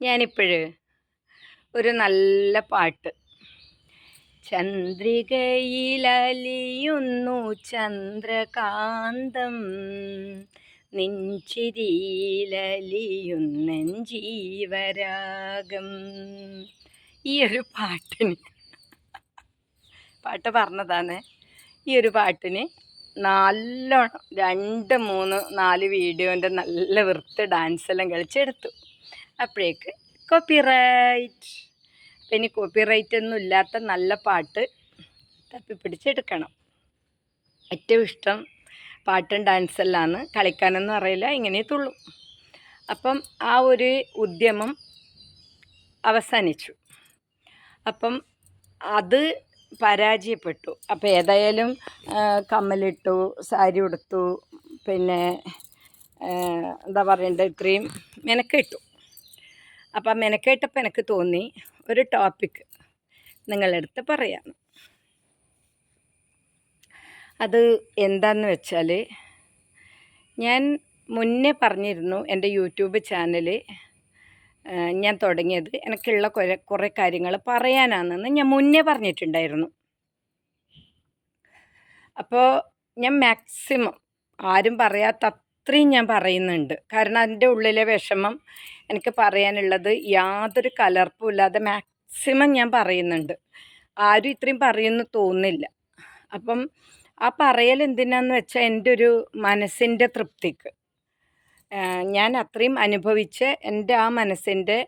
ഞാനിപ്പോഴ് ഒരു നല്ല പാട്ട്. ചന്ദ്രികയിലലിയുന്നു ചന്ദ്രകാന്തം. നെഞ്ചിരിയിലലിയുന്നൻ ജീവരാഗം ഈ ഒരു പാട്ടിന് പാട്ട് പറഞ്ഞതാണ്. ഈ ഒരു പാട്ടിന് നല്ലോണം രണ്ട് മൂന്ന് നാല് വീഡിയോന്റെ നല്ല വൃത്ത് ഡാൻസ് എല്ലാം കളിച്ചെടുത്തു. അപ്പോഴേക്ക് കോപ്പിറൈറ്റ് അപ്പം ഇനി കോപ്പിറൈറ്റ് ഒന്നും ഇല്ലാത്ത നല്ല പാട്ട് തപ്പിപ്പിടിച്ചെടുക്കണം. ഏറ്റവും ഇഷ്ടം പാട്ടും ഡാൻസെല്ലാമാണ് കളിക്കാനൊന്നും അറിയില്ല ഇങ്ങനെ തുള്ളു അപ്പം ആ ഒരു ഉദ്യമം അവസാനിച്ചു. അപ്പം അത് പരാജയപ്പെട്ടു. അപ്പോൾ ഏതായാലും കമ്മലിട്ടു സാരി ഉടുത്തു പിന്നെ എന്താ പറയണ്ടത് ഇത്രയും മെനക്കെട്ടു. അപ്പം മെനക്കേട്ടപ്പോൾ എനിക്ക് തോന്നി ഒരു ടോപ്പിക് നിങ്ങളെടുത്ത് പറയാം അത് എന്താന്ന് വെച്ചാൽ ഞാൻ മുന്നേ പറഞ്ഞിരുന്നു എന്റെ യൂട്യൂബ് ചാനൽ ഞാൻ തുടങ്ങിയത് എനിക്കുള്ള കുറേ കുറേ കാര്യങ്ങൾ പറയാനാണെന്ന് ഞാൻ മുന്നേ പറഞ്ഞിട്ടുണ്ടായിരുന്നു. അപ്പോൾ ഞാൻ മാക്സിമം ആരും പറയാത്ത അത്രയും ഞാൻ പറയുന്നുണ്ട്. കാരണം അതിന്റെ ഉള്ളിലെ വിഷമം എനിക്ക് പറയാനുള്ളത് യാതൊരു കലർപ്പും ഇല്ലാതെ മാക്സിമം ഞാൻ പറയുന്നുണ്ട്. ആരും ഇത്രയും പറയുമെന്ന് തോന്നില്ല അപ്പം ആ പറയൽ എന്തിനാന്ന് വെച്ചാൽ എന്റെ ഒരു മനസ്സിന്റെ തൃപ്തിക്ക്. ഞാൻ അത്രയും അനുഭവിച്ച് എന്റെ ആ മനസ്സിന്റെ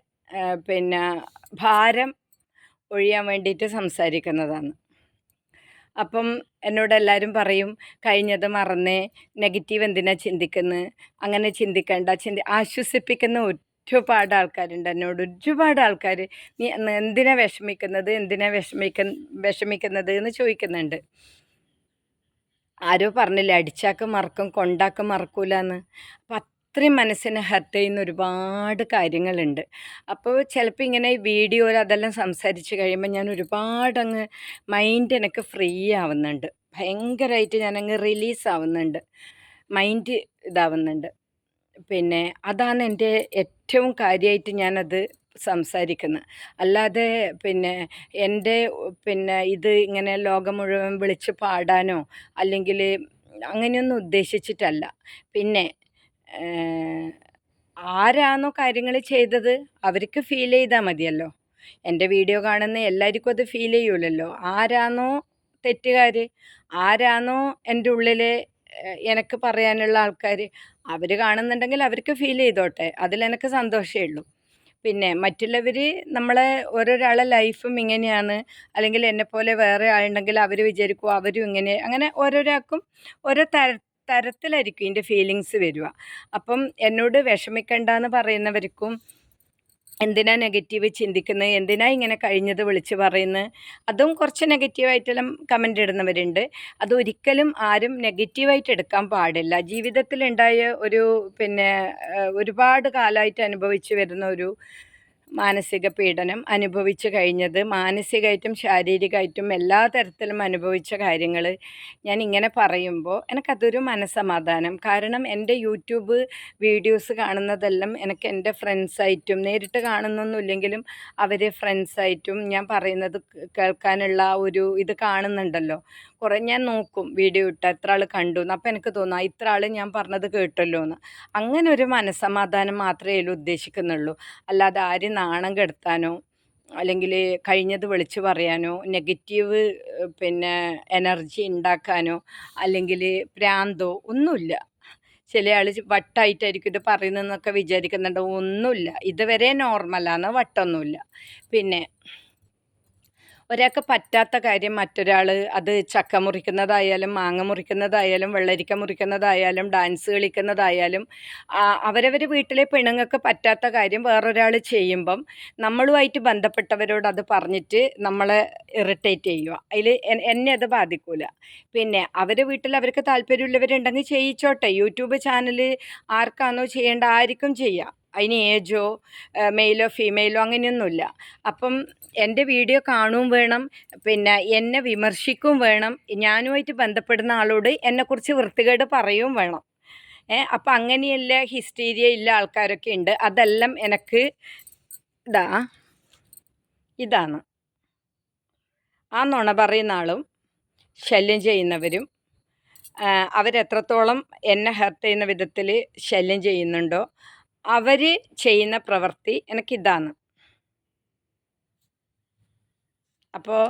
പിന്നെ ഭാരം ഒഴിയാൻ വേണ്ടിയിട്ട് സംസാരിക്കുന്നതാണ്. അപ്പം എന്നോട് എല്ലാവരും പറയും കഴിഞ്ഞത് മറന്നേ നെഗറ്റീവ് എന്തിനാ ചിന്തിക്കുന്നത് അങ്ങനെ ചിന്തിക്കേണ്ട ചിന്തി ആശ്വസിപ്പിക്കുന്ന ഒരുപാട് ആൾക്കാരുണ്ട് എന്നോട് ഒരുപാട് ആൾക്കാർ നീ എന്തിനാ വിഷമിക്കുന്നത്? എന്തിനാ വിഷമിക്ക വിഷമിക്കുന്നത്? എന്ന് ചോദിക്കുന്നുണ്ട്. ആരോ പറഞ്ഞില്ല അടിച്ചാക്ക് മറക്കും കൊണ്ടാക്ക് മറക്കൂലെന്ന്. അപ്പം അത്രയും മനസ്സിനെ ഹർട്ട് ചെയ്യുന്ന ഒരുപാട് കാര്യങ്ങളുണ്ട്. അപ്പോൾ ചിലപ്പോൾ ഇങ്ങനെ വീഡിയോയിൽ അതെല്ലാം സംസാരിച്ച് കഴിയുമ്പോൾ ഞാൻ ഒരുപാട് അങ്ങ് മൈൻഡ് എനിക്ക് ഫ്രീ ആവുന്നുണ്ട്. ഭയങ്കരമായിട്ട് ഞാനങ്ങ് റിലീസ് ആവുന്നുണ്ട്. മൈൻഡ് ഇതാവുന്നുണ്ട്. പിന്നെ അതാണ് എന്റെ ഏറ്റവും കാര്യമായിട്ട് ഞാനത് സംസാരിക്കുന്നത് അല്ലാതെ പിന്നെ എന്റെ പിന്നെ ഇത് ഇങ്ങനെ ലോകം മുഴുവൻ വിളിച്ച് പാടാനോ അല്ലെങ്കിൽ അങ്ങനെയൊന്നും ഉദ്ദേശിച്ചിട്ടല്ല. പിന്നെ ആരാണോ കാര്യങ്ങൾ ചെയ്തത് അവർക്ക് ഫീൽ ചെയ്താൽ മതിയല്ലോ. എന്റെ വീഡിയോ കാണുന്ന എല്ലാവർക്കും അത് ഫീൽ ചെയ്യൂലല്ലോ. ആരാണോ തെറ്റുകാർ ആരാണോ എന്റെ ഉള്ളിൽ എനിക്ക് പറയാനുള്ള ആൾക്കാർ അവർ കാണുന്നുണ്ടെങ്കിൽ അവർക്ക് ഫീൽ ചെയ്തോട്ടെ. അതിലെനിക്ക് സന്തോഷമേ ഉള്ളൂ. പിന്നെ മറ്റുള്ളവർ നമ്മളെ ഓരോരാളെ ലൈഫും ഇങ്ങനെയാണ്. അല്ലെങ്കിൽ എന്നെപ്പോലെ വേറെ ആളുണ്ടെങ്കിൽ അവർ വിചാരിക്കും അവരും ഇങ്ങനെ. അങ്ങനെ ഓരോരാൾക്കും ഓരോ തര തരത്തിലായിരിക്കും ഇതിന്റെ ഫീലിങ്സ് വരിക. അപ്പം എന്നോട് വിഷമിക്കണ്ട എന്ന് പറയുന്നവർക്കും എന്തിനാ നെഗറ്റീവ് ചിന്തിക്കുന്നത് എന്തിനാ ഇങ്ങനെ കഴിഞ്ഞത് വിളിച്ച് പറയുന്നത് അതും കുറച്ച് നെഗറ്റീവായിട്ടെല്ലാം കമന്റ് ഇടുന്നവരുണ്ട്. അതൊരിക്കലും ആരും നെഗറ്റീവായിട്ട് എടുക്കാൻ പാടില്ല. ജീവിതത്തിലുണ്ടായ ഒരു പിന്നെ ഒരുപാട് കാലമായിട്ട് അനുഭവിച്ചു വരുന്ന ഒരു മാനസിക പീഡനം അനുഭവിച്ചു കഴിഞ്ഞത്. മാനസികമായിട്ടും ശാരീരികമായിട്ടും എല്ലാ തരത്തിലും അനുഭവിച്ച കാര്യങ്ങൾ ഞാൻ ഇങ്ങനെ പറയുമ്പോൾ എനിക്കതൊരു മനസ്സമാധാനം കാരണം എന്റെ യൂട്യൂബ് വീഡിയോസ് കാണുന്നതെല്ലാം എനിക്ക് എന്റെ ഫ്രണ്ട്സായിട്ടും നേരിട്ട് കാണുന്നൊന്നുമില്ലെങ്കിലും അവർ ഫ്രണ്ട്സായിട്ടും ഞാൻ പറയുന്നത് കേൾക്കാനുള്ള ഒരു ഇത് കാണുന്നുണ്ടല്ലോ. കുറേ ഞാൻ നോക്കും വീഡിയോ ഇട്ട് എത്ര ആൾ കണ്ടു എന്ന് അപ്പോൾ എനിക്ക് തോന്നാം ഇത്ര ആൾ ഞാൻ പറഞ്ഞത് കേട്ടല്ലോ എന്ന് അങ്ങനെ ഒരു മനസ്സമാധാനം മാത്രമേ ഉദ്ദേശിക്കുന്നുള്ളൂ. അല്ലാതെ ആരും നാണം കെടുത്താനോ അല്ലെങ്കിൽ കഴിഞ്ഞത് വിളിച്ചു പറയാനോ നെഗറ്റീവ് പിന്നെ എനർജി ഉണ്ടാക്കാനോ അല്ലെങ്കിൽ പ്രാന്തോ ഒന്നുമില്ല ചില ആൾ വട്ടായിട്ടായിരിക്കും ഇത് പറയുന്നതെന്നൊക്കെ വിചാരിക്കുന്നുണ്ട്. ഒന്നുമില്ല ഇതുവരെ നോർമലാണ് വട്ടൊന്നുമില്ല പിന്നെ ഒരാൾക്ക് പറ്റാത്ത കാര്യം മറ്റൊരാൾ അത് ചക്ക മുറിക്കുന്നതായാലും മാങ്ങ മുറിക്കുന്നതായാലും വെള്ളരിക്ക മുറിക്കുന്നതായാലും ഡാൻസ് കളിക്കുന്നതായാലും അവരവർ വീട്ടിലെ പെണ്ണുങ്ങൾക്ക് പറ്റാത്ത കാര്യം വേറൊരാൾ ചെയ്യുമ്പം നമ്മളുമായിട്ട് ബന്ധപ്പെട്ടവരോട് അത് പറഞ്ഞിട്ട് നമ്മളെ ഇറിറ്റേറ്റ് ചെയ്യുക. അതിൽ എന്നെ അത് ബാധിക്കൂല. പിന്നെ അവർ വീട്ടിൽ അവർക്ക് താല്പര്യമുള്ളവരുണ്ടെങ്കിൽ ചെയ്യിച്ചോട്ടെ. യൂട്യൂബ് ചാനൽ ആർക്കാണോ ചെയ്യേണ്ട ആർക്കും ചെയ്യാം. അതിന് ഏജോ മെയിലോ ഫീമെയിലോ അങ്ങനെയൊന്നുമില്ല. അപ്പം എന്റെ വീഡിയോ കാണുകയും വേണം പിന്നെ എന്നെ വിമർശിക്കുകയും വേണം ഞാനുമായിട്ട് ബന്ധപ്പെടുന്ന ആളോട് എന്നെക്കുറിച്ച് വൃത്തികേട് പറയുകയും വേണം. ഏ അപ്പം അങ്ങനെയല്ല ഹിസ്റ്റീരിയ ഇല്ല ആൾക്കാരൊക്കെ ഉണ്ട്. അതെല്ലാം എനിക്ക് ഇതാ ഇതാണ്. ആ നുണ പറയുന്ന ആളും ശല്യം ചെയ്യുന്നവരും അവരെത്രത്തോളം എന്നെ ഹെർട്ട് ചെയ്യുന്ന വിധത്തിൽ ശല്യം ചെയ്യുന്നുണ്ടോ അവർ ചെയ്യുന്ന പ്രവൃത്തി എനിക്കിതാണ്. അപ്പോൾ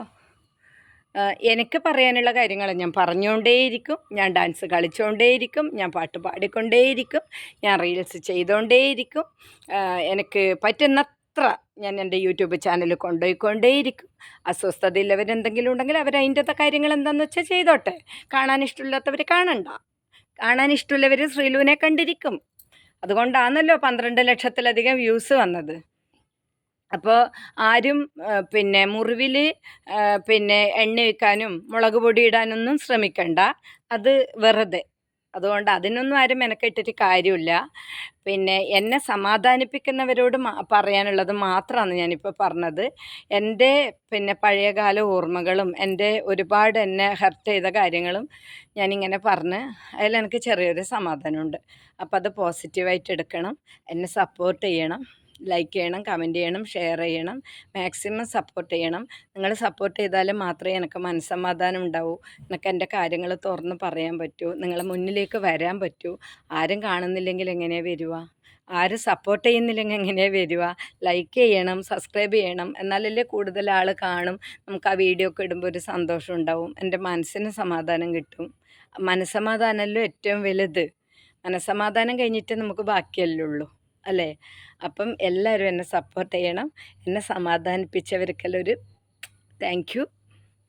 എനിക്ക് പറയാനുള്ള കാര്യങ്ങൾ ഞാൻ പറഞ്ഞുകൊണ്ടേയിരിക്കും ഞാൻ ഡാൻസ് കളിച്ചുകൊണ്ടേയിരിക്കും ഞാൻ പാട്ട് പാടിക്കൊണ്ടേയിരിക്കും ഞാൻ റീൽസ് ചെയ്തുകൊണ്ടേയിരിക്കും എനിക്ക് പറ്റുന്നത്ര ഞാൻ എന്റെ യൂട്യൂബ് ചാനൽ കൊണ്ടുപോയിക്കൊണ്ടേയിരിക്കും. അസ്വസ്ഥതയില്ലവരെന്തെങ്കിലും ഉണ്ടെങ്കിൽ അവർ അതിന്റെ കാര്യങ്ങൾ എന്താണെന്ന് വെച്ചാൽ ചെയ്തോട്ടെ. കാണാൻ ഇഷ്ടമില്ലാത്തവർ കാണണ്ട. കാണാൻ ഇഷ്ടമുള്ളവർ ശ്രീലുവിനെ കണ്ടിരിക്കും. അതുകൊണ്ടാണല്ലോ പന്ത്രണ്ട് ലക്ഷത്തിലധികം വ്യൂസ് വന്നത്. അപ്പോൾ ആരും പിന്നെ മുറിവിൽ പിന്നെ എണ്ണ വയ്ക്കാനും മുളക് പൊടി ഇടാനൊന്നും ശ്രമിക്കണ്ട. അത് വെറുതെ. അതുകൊണ്ട് അതിനൊന്നും ആരും മെനക്കെട്ടിട്ട് കാര്യമില്ല. പിന്നെ എന്നെ സമാധാനിപ്പിക്കുന്നവരോട് പറയാനുള്ളത് മാത്രമാണ് ഞാനിപ്പോൾ പറഞ്ഞത്. എന്റെ പിന്നെ പഴയകാല ഓർമ്മകളും എന്റെ ഒരുപാട് എന്നെ ഹർട്ട് ചെയ്ത കാര്യങ്ങളും ഞാനിങ്ങനെ പറഞ്ഞ് അതിലെനിക്ക് ചെറിയൊരു സമാധാനമുണ്ട്. അപ്പോൾ അത് പോസിറ്റീവായിട്ട് എടുക്കണം എന്നെ സപ്പോർട്ട് ചെയ്യണം. ലൈക്ക് ചെയ്യണം കമന്റ് ചെയ്യണം ഷെയർ ചെയ്യണം മാക്സിമം സപ്പോർട്ട് ചെയ്യണം. നിങ്ങൾ സപ്പോർട്ട് ചെയ്താൽ മാത്രമേ എനിക്ക് മനസ്സമാധാനം ഉണ്ടാവൂ. എനിക്ക് എന്റെ കാര്യങ്ങൾ തുറന്ന് പറയാൻ പറ്റൂ. നിങ്ങളെ മുന്നിലേക്ക് വരാൻ പറ്റൂ. ആരും കാണുന്നില്ലെങ്കിൽ എങ്ങനെയാണ് വരിക? ആരും സപ്പോർട്ട് ചെയ്യുന്നില്ലെങ്കിൽ എങ്ങനെയാണ് വരിക? ലൈക്ക് ചെയ്യണം സബ്സ്ക്രൈബ് ചെയ്യണം. എന്നാലല്ലേ കൂടുതൽ ആൾ കാണും. നമുക്ക് ആ വീഡിയോ ഒക്കെ ഇടുമ്പോൾ ഒരു സന്തോഷം ഉണ്ടാവും. എന്റെ മനസ്സിന് സമാധാനം കിട്ടും. മനസ്സമാധാനമല്ലോ ഏറ്റവും വലുത്? മനസ്സമാധാനം കഴിഞ്ഞിട്ട് നമുക്ക് ബാക്കിയല്ലേ ഉള്ളൂ. അല്ലേ? അപ്പം എല്ലാവരും എന്നെ സപ്പോർട്ട് ചെയ്യണം. എന്നെ സമാധാനിപ്പിച്ചവർക്കെല്ലാം ഒരു താങ്ക് യു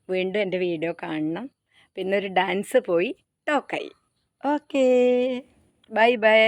വീണ്ടും എന്റെ വീഡിയോ കാണണം. പിന്നെ ഒരു ഡാൻസ് പോയി ടോക്കായി ഓക്കേ ബൈ ബൈ